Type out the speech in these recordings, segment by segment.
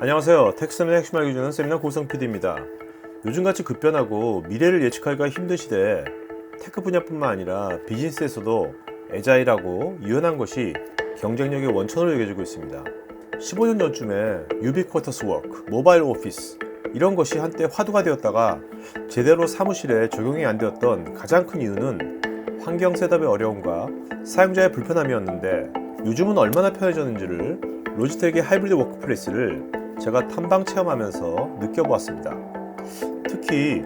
안녕하세요. 텍스는 핵심 알기 주는 세미나 고성 PD입니다. 요즘같이 급변하고 미래를 예측하기가 힘든 시대에 테크 분야뿐만 아니라 비즈니스에서도 애자일하고 유연한 것이 경쟁력의 원천으로 여겨지고 있습니다. 15년 전쯤에 유비쿼터스 워크, 모바일 오피스 이런 것이 한때 화두가 되었다가 제대로 사무실에 적용이 안 되었던 가장 큰 이유는 환경 셋업의 어려움과 사용자의 불편함이었는데 요즘은 얼마나 편해졌는지를 로지텍의 하이브리드 워크플레이스를 제가 탐방 체험하면서 느껴보았습니다. 특히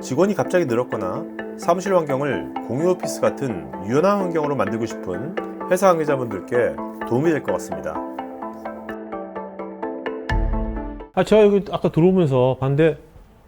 직원이 갑자기 늘었거나 사무실 환경을 공유 오피스 같은 유연한 환경으로 만들고 싶은 회사 관계자분들께 도움이 될 것 같습니다. 아, 제가 여기 아까 들어오면서 봤는데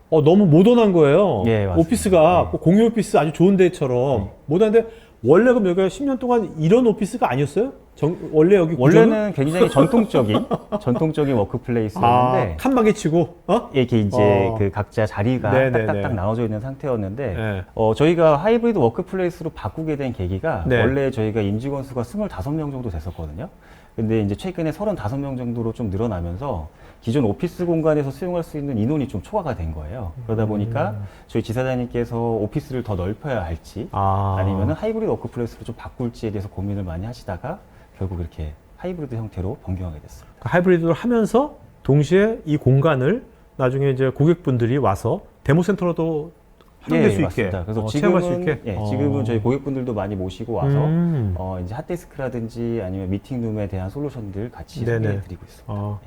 어, 너무 모던한 거예요. 예, 맞습니다. 오피스가 네. 꼭 공유 오피스 아주 좋은 데처럼 모던한데 원래 그럼 여기가 10년 동안 이런 오피스가 아니었어요? 정, 원래 여기? 원래는 굉장히 전통적인 전통적인 아, 워크플레이스였는데 칸막이 치고 어? 이렇게 이제 어. 그 각자 자리가 네네네. 딱딱딱 나눠져 있는 상태였는데 네. 어, 저희가 하이브리드 워크플레이스로 바꾸게 된 계기가 네. 원래 저희가 임직원 수가 25명 정도 됐었거든요. 근데 이제 최근에 35명 정도로 좀 늘어나면서 기존 오피스 공간에서 수용할 수 있는 인원이 좀 초과가 된 거예요. 그러다 보니까 음. 저희 지사장님께서 오피스를 더 넓혀야 할지 아. 아니면은 하이브리드 워크플레이스로 좀 바꿀지에 대해서 고민을 많이 하시다가 결국 이렇게 하이브리드 형태로 변경하게 됐어요. 그 하이브리드를 하면서 동시에 이 공간을 나중에 이제 고객분들이 와서 데모 센터로도 활용될 수 있게 예, 맞습니다. 그래서 어, 지금은 체험할 수 있게 예, 어. 지금은 저희 고객분들도 많이 모시고 와서 음. 어, 이제 핫데스크라든지 아니면 미팅룸에 대한 솔루션들 같이 네네. 소개해드리고 있습니다. 어,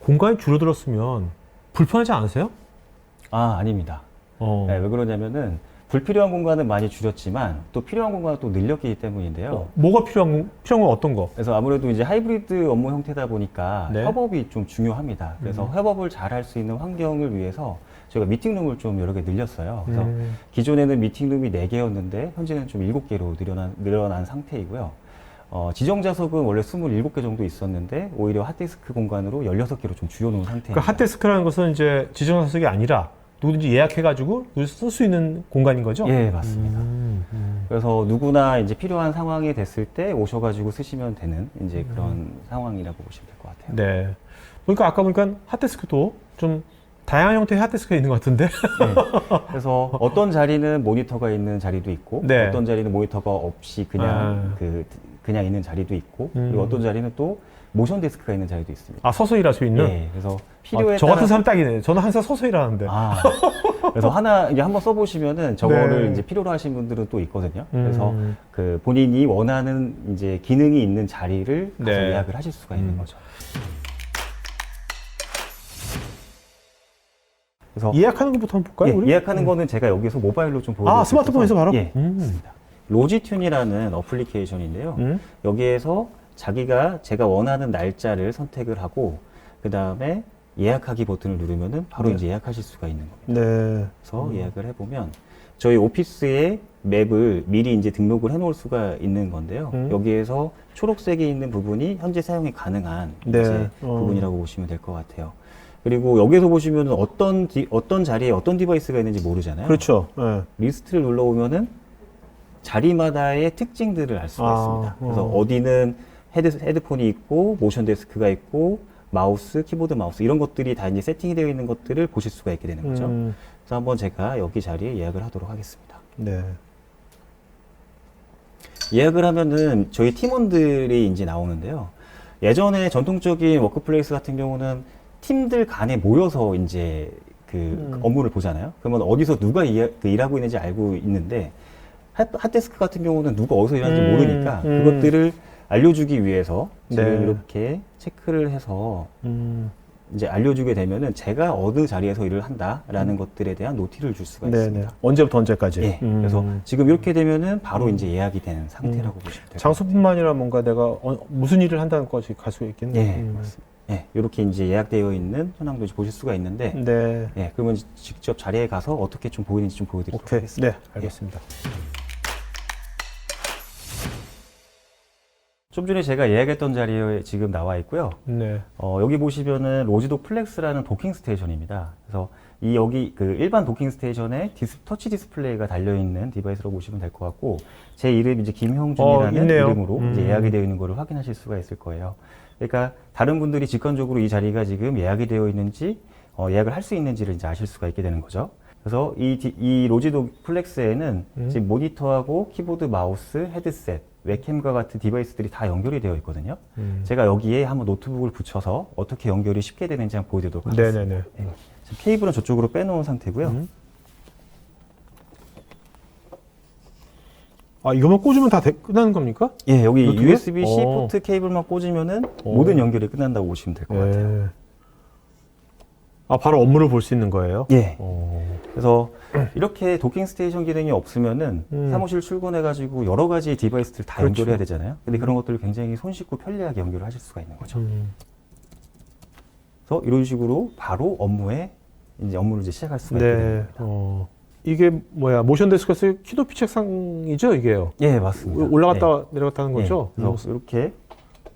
공간이 줄어들었으면 불편하지 않으세요? 아 아닙니다. 어. 네, 왜 그러냐면은 불필요한 공간은 많이 줄였지만 또 필요한 공간은 또 늘렸기 때문인데요. 어, 뭐가 필요한 건- 필요한 건 어떤 거? 그래서 아무래도 이제 하이브리드 업무 형태다 보니까 네. 협업이 좀 중요합니다. 그래서 음. 협업을 잘 할 수 있는 환경을 위해서 저희가 미팅룸을 좀 여러 개 늘렸어요. 그래서 음. 기존에는 미팅룸이 4개였는데 현재는 좀 7개로 늘어난, 늘어난 상태이고요. 어, 지정 좌석은 원래 27개 정도 있었는데 오히려 핫데스크 공간으로 16개로 좀 줄여놓은 그 상태입니다. 핫데스크라는 것은 이제 지정사석이 아니라 누구든지 예약해가지고 쓸 수 있는 공간인 거죠? 예, 맞습니다. 음, 음. 그래서 누구나 이제 필요한 상황이 됐을 때 오셔가지고 쓰시면 되는 이제 그런 상황이라고 보시면 될 것 같아요. 네. 보니까 아까 보니까 핫데스크도 좀 다양한 형태의 핫데스크가 있는 것 같은데. 네. 그래서 어떤 자리는 모니터가 있는 자리도 있고 네. 어떤 자리는 모니터가 없이 그냥 아. 그 그냥 있는 자리도 있고 음. 그리고 어떤 자리는 또 모션 데스크가 있는 자리도 있습니다. 아 서서 일할 수 있는. 예, 그래서 필요에 아, 저 같은 따라 사람 딱이네. 저는 항상 서서 일하는데. 아, 그래서 하나 이제 한번 써보시면은 저거를 네. 이제 필요로 하신 분들은 또 있거든요. 그래서 음. 그 본인이 원하는 이제 기능이 있는 자리를 가서 네. 예약을 하실 수가 있는 음. 거죠. 그래서 예약하는 것부터 한번 볼까요? 예, 우리? 예약하는 거는 제가 여기서 모바일로 좀 보여드릴게요. 아 스마트폰에서 바로? 예, 음. 맞습니다. 로지튠이라는 어플리케이션인데요. 음. 여기에서 자기가 제가 원하는 날짜를 선택을 하고 그 다음에 예약하기 버튼을 누르면은 바로 네. 이제 예약하실 수가 있는 겁니다. 네. 그래서 예약을 해보면 저희 오피스의 맵을 미리 이제 등록을 해놓을 수가 있는 건데요. 음. 여기에서 초록색이 있는 부분이 현재 사용이 가능한 네. 이제 어. 부분이라고 보시면 될 것 같아요. 그리고 여기서 보시면 어떤 디- 어떤 자리에 어떤 디바이스가 있는지 모르잖아요. 그렇죠. 예. 리스트를 눌러보면은 자리마다의 특징들을 알 수가 아, 있습니다. 그래서 어. 어디는 헤드, 헤드폰이 있고 모션 데스크가 있고 마우스, 키보드 마우스 이런 것들이 다 이제 세팅이 되어 있는 것들을 보실 수가 있게 되는 거죠. 음. 그래서 한번 제가 여기 자리에 예약을 하도록 하겠습니다. 네. 예약을 하면은 저희 팀원들이 이제 나오는데요. 예전에 전통적인 워크플레이스 같은 경우는 팀들 간에 모여서 이제 그 음. 업무를 보잖아요. 그러면 어디서 누가 일, 그 일하고 있는지 알고 있는데 핫, 핫데스크 같은 경우는 누가 어디서 일하는지 음, 모르니까 음. 그것들을 알려주기 위해서 지금 네. 이렇게 체크를 해서 음. 이제 알려주게 되면은 제가 어느 자리에서 일을 한다라는 것들에 대한 노티를 줄 수가 음. 네, 있습니다. 네. 언제부터 언제까지? 예. 음. 그래서 지금 이렇게 되면은 바로 이제 예약이 되는 상태라고 보시면 돼요. 장소뿐만 아니라 뭔가 내가 어, 무슨 일을 한다는 것이 갈 수 있겠네. 예, 음. 맞습니다. 예, 이렇게 이제 예약되어 있는 현황도 이제 보실 수가 있는데, 네. 예, 그러면 직접 자리에 가서 어떻게 좀 보이는지 좀 보여드리도록 오케이. 하겠습니다. 네, 알겠습니다. 좀 전에 제가 예약했던 자리에 지금 나와 있고요. 네. 어, 여기 보시면은 로지도 플렉스라는 도킹 스테이션입니다. 그래서 이 여기 그 일반 도킹 스테이션에 디스, 터치 디스플레이가 달려 있는 디바이스로 보시면 될 것 같고 제 이름 이제 어, 김형준이라는 있네요. 이름으로 음. 이제 예약이 되어 있는 거를 확인하실 수가 있을 거예요. 그러니까 다른 분들이 직관적으로 이 자리가 지금 예약이 되어 있는지 어, 예약을 할 수 있는지를 이제 아실 수가 있게 되는 거죠. 그래서 이, 디- 이 로지도 플렉스에는 음. 지금 모니터하고 키보드, 마우스, 헤드셋, 웹캠과 같은 디바이스들이 다 연결이 되어 있거든요. 음. 제가 여기에 한번 노트북을 붙여서 어떻게 연결이 쉽게 되는지 한번 보여드리도록 하겠습니다. 네네네. 네. 지금 케이블은 저쪽으로 빼놓은 상태고요. 음. 아 이것만 꽂으면 다 돼- 끝나는 겁니까? 예, 여기 노트북에? USB-C 어. 포트 케이블만 꽂으면은 어. 모든 연결이 끝난다고 보시면 될 것 같아요. 네. 아 바로 업무를 볼 수 있는 거예요? 예. 어. 그래서 이렇게 도킹 스테이션 기능이 없으면은 음. 사무실 출근해가지고 여러 가지 디바이스들 다 그렇죠. 연결해야 되잖아요. 근데 그런 것들을 굉장히 손쉽고 편리하게 연결을 하실 수가 있는 거죠. 음. 그래서 이런 식으로 바로 업무에 이제 업무를 이제 시작할 수가 있게 네. 됩니다. 어. 이게 뭐야 모션 데스크에서 키높이 책상이죠 이게요? 예, 맞습니다. 올라갔다 내려갔다 하는 예. 거죠? 예, 그래서 이렇게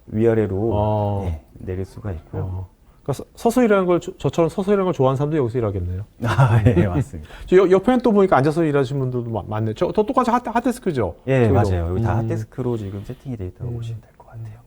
위아래로 어. 예, 내릴 수가 있고요. 어. 그러니까 서- 서서 일하는 걸 저- 저처럼 서서 일하는 걸 좋아하는 사람도 여기서 일하겠네요. 아, 예, 맞습니다. 저 옆- 옆에는 또 보니까 앉아서 일하시는 분들도 많- 많네. 저, 저 똑같이 핫, 핫데스크죠? 예, 저기도. 맞아요. 여기 다 음. 핫데스크로 지금 세팅이 되어 있다고 음. 보시면 될 것 같아요.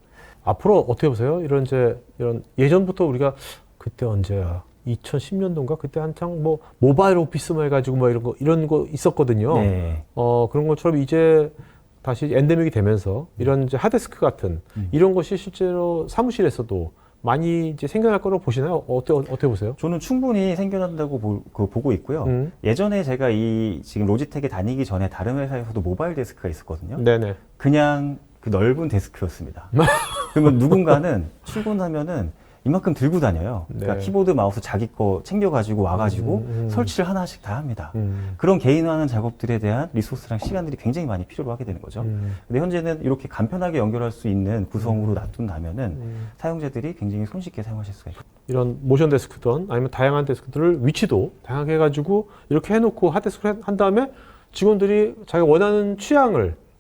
앞으로 어떻게 보세요? 이런 이제 이런 예전부터 우리가 그때 언제야? 2010년도인가 그때 한창 뭐 모바일 오피스만 해가지고 뭐 이런 거 이런 거 있었거든요. 네. 어 그런 것처럼 이제 다시 엔데믹이 되면서 이런 이제 하드스크 같은 음. 이런 것이 실제로 사무실에서도 많이 이제 생겨날 거라고 보시나요? 어때 어떻게 보세요? 저는 충분히 생겨난다고 보, 그 보고 있고요. 음. 예전에 제가 이 지금 로지텍에 다니기 전에 다른 회사에서도 모바일 데스크가 있었거든요. 네네. 그냥 그 넓은 데스크였습니다. 그러면 누군가는 출근하면은 이만큼 들고 다녀요. 그러니까 네. 키보드, 마우스 자기 거 챙겨가지고 와가지고 음, 음. 설치를 하나씩 다 합니다. 음. 그런 개인화하는 작업들에 대한 리소스랑 시간들이 굉장히 많이 필요로 하게 되는 거죠. 음. 근데 현재는 이렇게 간편하게 연결할 수 있는 구성으로 놔둔다면은 음. 사용자들이 굉장히 손쉽게 사용하실 수가 있고 이런 모션 데스크든 아니면 다양한 데스크들을 위치도 다양하게 해가지고 이렇게 해놓고 핫데스크를 한 다음에 직원들이 자기가 원하는 취향을 음.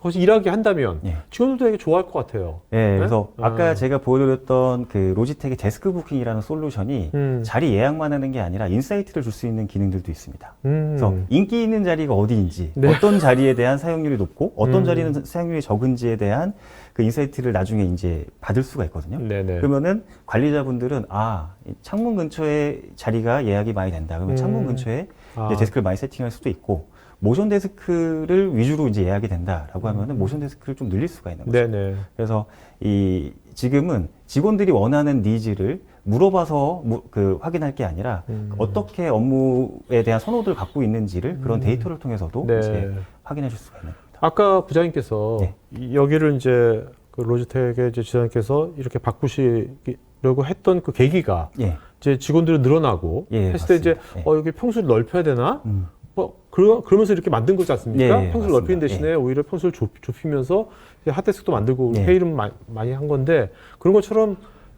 거기서 일하게 한다면 예. 직원들도 되게 좋아할 것 같아요. 네, 그래서 아. 아까 제가 보여드렸던 그 로지텍의 데스크 부킹이라는 솔루션이 음. 자리 예약만 하는 게 아니라 인사이트를 줄 수 있는 기능들도 있습니다. 음. 그래서 인기 있는 자리가 어디인지, 네. 어떤 자리에 대한 사용률이 높고, 어떤 음. 자리는 사용률이 적은지에 대한 그 인사이트를 나중에 이제 받을 수가 있거든요. 네네. 그러면은 관리자분들은 아, 이 창문 근처에 자리가 예약이 많이 된다. 그러면 음. 창문 근처에 아. 데스크를 많이 세팅할 수도 있고, 모션 데스크를 위주로 이제 예약이 된다라고 하면은 모션 데스크를 좀 늘릴 수가 있는 거죠. 음. 네네. 그래서 이 지금은 직원들이 원하는 니즈를 물어봐서 무- 그 확인할 게 아니라 음. 어떻게 업무에 대한 선호도를 갖고 있는지를 그런 데이터를 통해서도 네. 이제 확인하실 수가 있는 겁니다. 아까 부장님께서 네. 이- 여기를 이제 그 로지텍의 이제 지사님께서 이렇게 바꾸시려고 했던 그 계기가 예. 이제 직원들이 늘어나고 예, 했을 때 이제 맞습니다. 예. 어 여기 평수를 넓혀야 되나? 음. 뭐 그러, 그러 면서 이렇게 만든 거지 않습니까? 예, 예, 평수를. 넓히는 대신에 오히려 평수를 좁, 좁히면서 이제 핫데스크도 만들고 예. 회의를 마- 많이 한 건데 그런 것처럼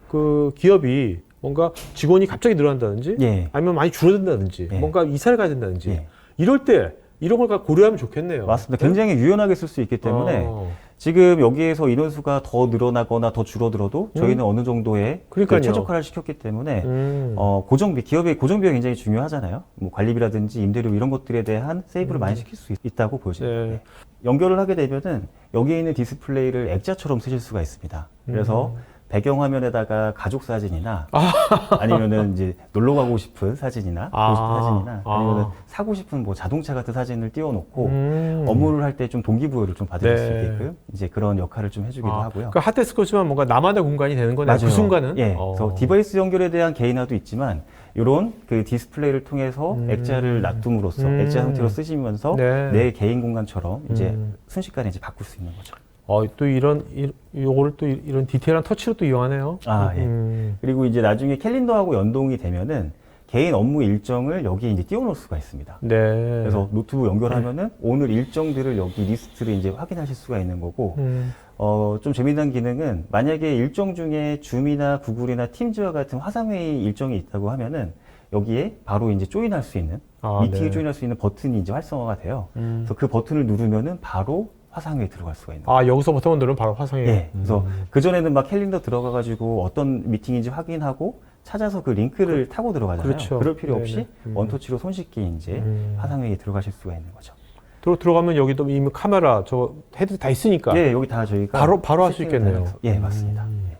그 기업이 뭔가 직원이 갑자기 늘어난다든지 예. 아니면 많이 줄어든다든지 예. 뭔가 이사를 가야 된다든지 예. 이럴 때 이런 걸 고려하면 좋겠네요. 맞습니다. 굉장히 유연하게 쓸 수 있기 때문에 어. 지금 여기에서 인원수가 더 늘어나거나 더 줄어들어도 저희는 어느 정도의 그 그러니까요. 최적화를 시켰기 때문에 음. 어, 고정비, 기업의 고정비가 굉장히 중요하잖아요. 뭐 관리비라든지 임대료 이런 것들에 대한 세이브를 많이 시킬 수 있, 다고 보여집니다. 음. 네. 네. 연결을 하게 되면은 여기에 있는 디스플레이를 액자처럼 쓰실 수가 있습니다. 그래서 음. 배경 화면에다가 가족 사진이나 아. 니면은 이제 놀러 가고 싶은 사진이나 아. 보고 싶은 사진이나 아. 아니면은 사고 싶은 뭐 자동차 같은 사진을 띄워놓고 음. 업무를 할 때 좀 동기부여를 좀수 네. 있게끔 이제 그런 역할을 좀 해주기도 아, 하고요. 그 핫데스크지만 뭔가 나만의 공간이 되는 거네요. 그 맞아요. 순간은. 예. 어. 그래서 디바이스 연결에 대한 개인화도 있지만 이런 그 디스플레이를 통해서 음. 액자를 놔둠으로써 음. 액자 형태로 쓰시면서 네. 내 개인 공간처럼 이제 음. 순식간에 이제 바꿀 수 있는 거죠. 어, 또 이런 이, 요거를 또 이- 이런 디테일한 터치로 또 이용하네요. 아, 예. 음. 그리고 이제 나중에 캘린더하고 연동이 되면은 개인 업무 일정을 여기에 이제 띄워놓을 수가 있습니다. 네. 그래서 노트북 연결하면은 오늘 일정들을 여기 리스트를 이제 확인하실 수가 있는 거고, 음. 어, 좀 재미난 기능은 만약에 일정 중에 줌이나 구글이나 팀즈와 같은 화상회의 일정이 있다고 하면은 여기에 바로 이제 조인할 수 있는 아, 미팅에 네. 조인할 수 있는 버튼이 이제 활성화가 돼요. 음. 그래서 그 버튼을 누르면은 바로 화상회에 들어갈 수가 있는 거예요. 아, 여기서 버튼 누르면 바로 화상에. 예. 그래서 음. 그전에는 막 캘린더 들어가 가지고 어떤 미팅인지 확인하고 찾아서 그 링크를 타고 들어가잖아요. 그렇죠. 럴 필요 없이 네네. 음. 원터치로 손쉽게 이제 음. 화상회의에 들어가실 수가 있는 거죠. 들어 들어가면 여기도 이미 카메라 저 헤드 다 있으니까 예, 여기 다 저희가 바로 바로 할 수 있겠네요. 해서- 예, 맞습니다. 음. 예.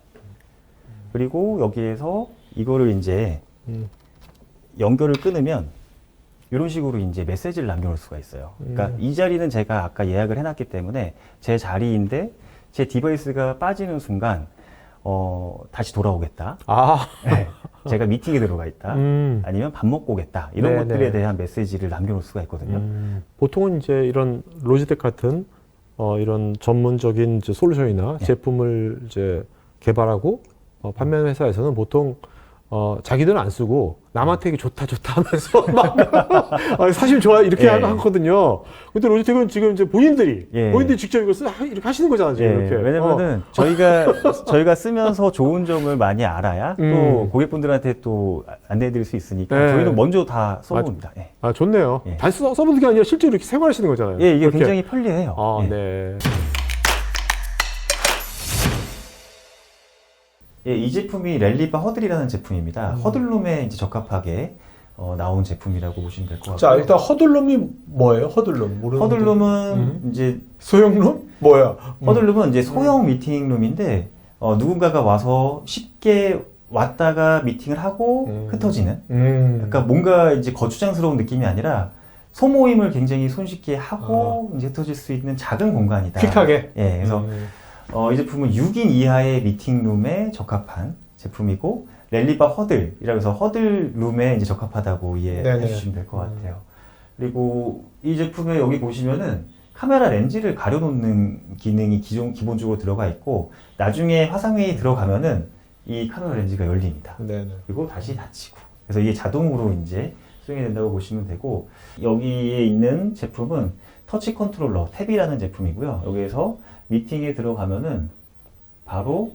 그리고 여기에서 이거를 이제 음. 연결을 끊으면 이런 식으로 이제 메시지를 남겨놓을 수가 있어요. 그러니까 음. 이 자리는 제가 아까 예약을 해놨기 때문에 제 자리인데 제 디바이스가 빠지는 순간 어, 다시 돌아오겠다. 아, 네. 제가 미팅에 들어가 있다. 음. 아니면 밥 먹고 오겠다. 이런 네, 것들에 네. 대한 메시지를 남겨놓을 수가 있거든요. 음, 보통은 이제 이런 로지텍 같은 어, 이런 전문적인 솔루션이나 네. 제품을 이제 개발하고 어, 판매하는 회사에서는 보통 어, 자기들은 안 쓰고 남한테 이게 좋다 좋다 하면서 막 아, 사실 좋아 이렇게 예. 하거든요. 근데 로지텍은 지금 이제 본인들이 예. 본인들이 직접 이걸 쓰 하- 이렇게 하시는 거잖아요. 지금 예, 이렇게. 어. 왜냐면은 저희가 저희가 쓰면서 좋은 점을 많이 알아야 또 음. 고객분들한테 또 안내해드릴 수 있으니까 네. 저희는 먼저 다 써봅니다. 예. 아 좋네요. 예. 단 써, 써보는 게 아니라 실제로 이렇게 생활하시는 거잖아요. 예, 이게 그렇게. 굉장히 편리해요. 아 예. 네. 예, 이 제품이 렐리바 허들이라는 제품입니다. 음. 허들룸에 이제 적합하게 어, 나온 제품이라고 보시면 될 것 같고요. 자 일단 허들룸이 뭐예요? 허들룸 모르는. 허들룸은 음. 이제 소형룸 뭐야? 음. 허들룸은 이제 소형 미팅룸인데 어, 누군가가 와서 쉽게 왔다가 미팅을 하고 음. 흩어지는 음. 그러니까 뭔가 이제 거추장스러운 느낌이 아니라 소모임을 굉장히 손쉽게 하고 이제 흩어질 수 있는 작은 공간이다. 퀵하게. 예, 그래서 음. 어, 이 제품은 6인 이하의 미팅룸에 적합한 제품이고 렐리바 허들이라고 해서 허들룸에 이제 적합하다고 이해해. 주시면 될것 음. 같아요. 그리고 이 제품에 여기 보시면은 카메라 렌즈를 가려놓는 기능이 기존 기본적으로 들어가 있고 나중에 화상회의 들어가면은 이 카메라 렌즈가 열립니다. 네네. 그리고 다시 닫히고. 그래서 이게 자동으로 이제 수행이 된다고 보시면 되고 여기에 있는 제품은 터치 컨트롤러 탭이라는 제품이고요. 여기에서 미팅에 들어가면은 바로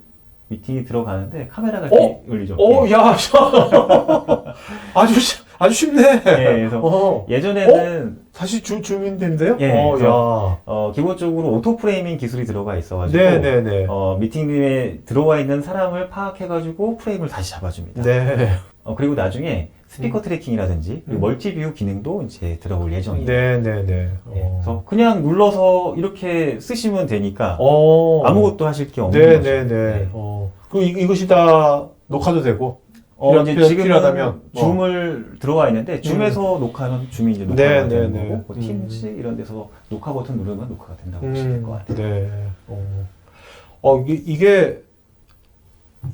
미팅이 들어가는데 카메라가 이렇게 열리죠. 오, 예. 야, 아주 쉬- 아주 쉽네. 예, 그래서 어, 예전에는 다시 주 주민인데요? 예, 어. 어, 기본적으로 오토 프레이밍 기술이 들어가 있어가지고 네 네 네. 어, 미팅룸에 들어와 있는 사람을 파악해가지고 프레임을 다시 잡아줍니다. 네. 어, 그리고 나중에 스피커 트래킹이라든지 그리고 음. 멀티 뷰 기능도 이제 들어올 예정이에요. 네네네. 예, 어. 그래서 그냥 눌러서 이렇게 쓰시면 되니까 어. 아무것도 하실 게 없는 거죠. 네네네. 네. 어. 그 이, 이것이 다 녹화도 되고. 어, 필요- 이제 지금은 필요하다면 뭐. 줌을 들어와 있는데 줌에서 녹화하면 줌이 이제 녹화가 네, 되는 네, 네. 거고 뭐 음. 팀즈 이런 데서 녹화 버튼 누르면 녹화가 된다고 보시면 될 것 같아요. 네. 어, 어 이게, 이게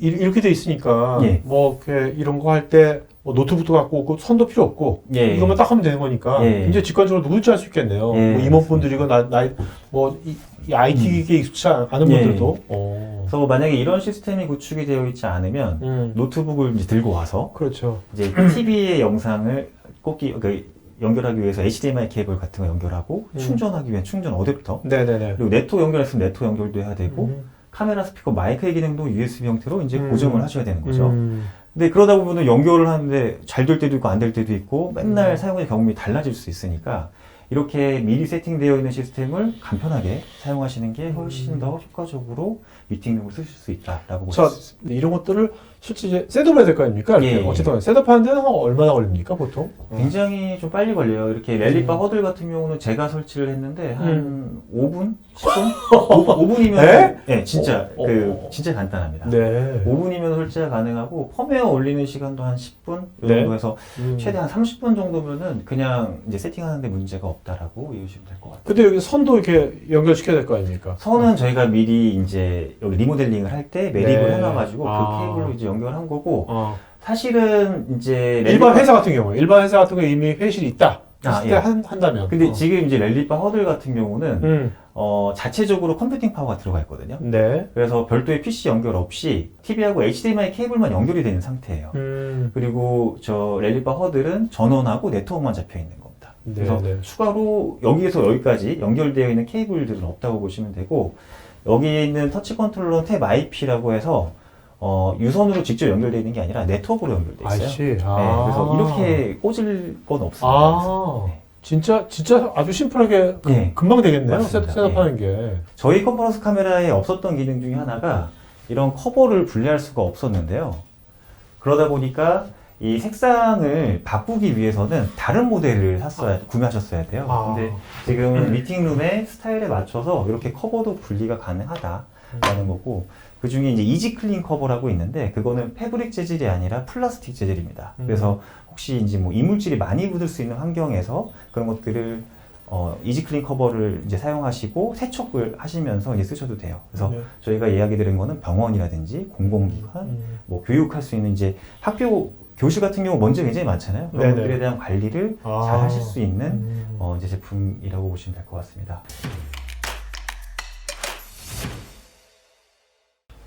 이- 이렇게 돼 있으니까 예. 뭐 이렇게 이런 거 할때뭐 노트북도 갖고 오고 선도 필요 없고 예. 이것만 딱 하면 되는 거니까 예. 이제 직관적으로 누구든지 할 수 있겠네요. 예, 뭐 임원분들이고 나, 나이 뭐 이, 이 IT 기기에 익숙치 않은 예. 분들도. 어. 그래서 만약에 이런 시스템이 구축이 되어 있지 않으면 음. 노트북을 이제 들고 와서 그렇죠. 이제 TV의 영상을 꽂기 그 연결하기 위해서 HDMI 케이블 같은 거 연결하고 음. 충전하기 위한 충전 어댑터 네네네. 그리고 네트워크 연결했으면 네트워크 연결도 해야 되고 음. 카메라 스피커 마이크의 기능도 USB 형태로 이제 음. 고정을 하셔야 되는 거죠. 음. 근데 그러다 보면은 연결을 하는데 잘 될 때도 있고 안 될 때도 있고 맨날 음. 사용의 경험이 달라질 수 있으니까 이렇게 미리 세팅되어 있는 시스템을 간편하게 사용하시는 게 훨씬 더 효과적으로 미팅룸을 쓰실 수 있다라고 자, 보실 수 있습니다. 이런 것들을 실제 이제 셋업해야 될 거 아닙니까? 이렇게 예, 예. 어쨌든 셋업하는 데 는 얼마나 걸립니까, 보통? 굉장히 좀 빨리 걸려요. 이렇게 렐리바 음. 허들 같은 경우는 제가 설치를 했는데 한 음. 5분? 10분? 5, 분이면 에? 네, 진짜 어, 그 어. 진짜 간단합니다. 네. 5분이면 설치가 가능하고 펌웨어 올리는 시간도 한 10분 이 네. 정도 해서 음. 최대한 30분 정도면은 그냥 이제 세팅하는데 문제가 없다라고 이해하시면 될 것 같아요. 근데 여기 선도 이렇게 연결시켜야 될 거 아닙니까? 선은 저희가 미리 이제 여기 리모델링을 할 때 매립을 네. 해놔가지고 아. 그 케이블로 이제 연결한 거고 어. 사실은 이제 일반 회사 같은 경우에 일반 회사 같은 경우에 이미 회실이 있다. 아, 예. 때 한, 한다면. 근데 어. 지금 이제 렐리바 허들 같은 경우는 음. 어, 자체적으로 컴퓨팅 파워가 들어가 있거든요. 네. 그래서 별도의 PC 연결 없이 TV하고 HDMI 케이블만 연결이 되는 상태예요. 음. 그리고 저 렐리바 허들은 전원하고 네트워크만 잡혀 있는 겁니다. 네, 그래서 네. 추가로 여기에서 여기까지 연결되어 있는 케이블들은 없다고 보시면 되고 여기에 있는 터치 컨트롤러 탭 IP라고 해서 어, 유선으로 직접 연결되어 있는 게 아니라 네트워크로 연결되어 있어요. 아이씨. 네, 아. 그래서 이렇게 꽂을 건 없습니다. 아. 네. 진짜, 진짜 아주 심플하게 그- 네. 금방 되겠네요. 맞습니다. 셋업하는 게. 저희 컨퍼런스 카메라에 없었던 기능 중에 하나가 이런 커버를 분리할 수가 없었는데요. 그러다 보니까 이 색상을 바꾸기 위해서는 다른 모델을 샀어야, 구매하셨어야 돼요. 아. 근데 지금 미팅룸의 스타일에 맞춰서 이렇게 커버도 분리가 가능하다. 라는 거고 그 중에 이제 이지 클린 커버라고 있는데 그거는 패브릭 재질이 아니라 플라스틱 재질입니다. 음. 그래서 혹시 이제 뭐 이물질이 많이 묻을 수 있는 환경에서 그런 것들을 어, 이지 클린 커버를 이제 사용하시고 세척을 하시면서 이제 쓰셔도 돼요. 그래서 네. 저희가 이야기 드린 거는 병원이라든지 공공기관, 음. 뭐 교육할 수 있는 이제 학교 교실 같은 경우 먼지 굉장히 많잖아요. 그런 네네. 것들에 대한 관리를 아. 잘 하실 수 있는 음. 어, 이제 제품이라고 보시면 될 것 같습니다.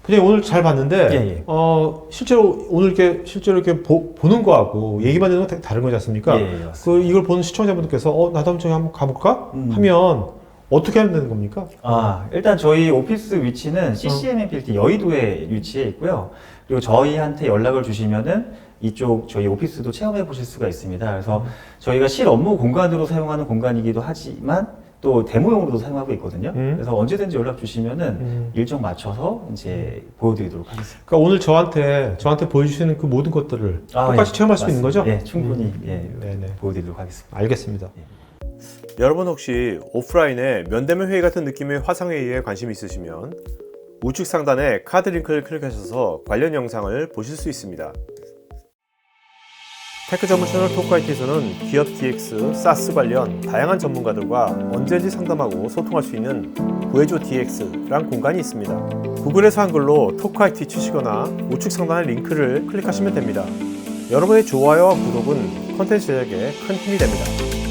그냥 오늘 잘 봤는데 예, 예. 어 실제로 오늘 이렇게 실제로 이렇게 보, 는 거하고 얘기만 건 다른 거지 않습니까? 예, 예. 그 이걸 보는 시청자분들께서 어 나도 한번 저기 한번 가볼까 음. 하면 어떻게 하면 되는 겁니까? 아, 일단 저희 오피스 위치는 CCM 빌트 여의도에 위치해 있고요. 그리고 저희한테 연락을 주시면은 이쪽 저희 오피스도 체험해 보실 수가 있습니다. 그래서 저희가 실 업무 공간으로 사용하는 공간이기도 하지만 또 데모용으로도 사용하고 있거든요. 음. 그래서 언제든지 연락 주시면은 음. 일정 맞춰서 이제 보여드리도록 하겠습니다. 그러니까 오늘 저한테 저한테 보여주시는 그 모든 것들을 아, 똑같이 예, 체험할 수 있는 맞습니다. 거죠? 예, 충분히 음. 예, 네네. 보여드리도록 하겠습니다. 알겠습니다. 여러분 혹시 오프라인에 면대면 회의 같은 느낌의 화상회의에 관심 있으시면 우측 상단에 카드 링크를 클릭하셔서 관련 영상을 보실 수 있습니다. 테크 전문 채널 토크아이티에서는 기업 DX, 사스 관련 다양한 전문가들과 언제든지 상담하고 소통할 수 있는 구해줘 DX란 공간이 있습니다. 구글에서 한글로 토크아이티 치시거나 우측 상단의 링크를 클릭하시면 됩니다. 여러분의 좋아요와 구독은 컨텐츠 제작에 큰 힘이 됩니다.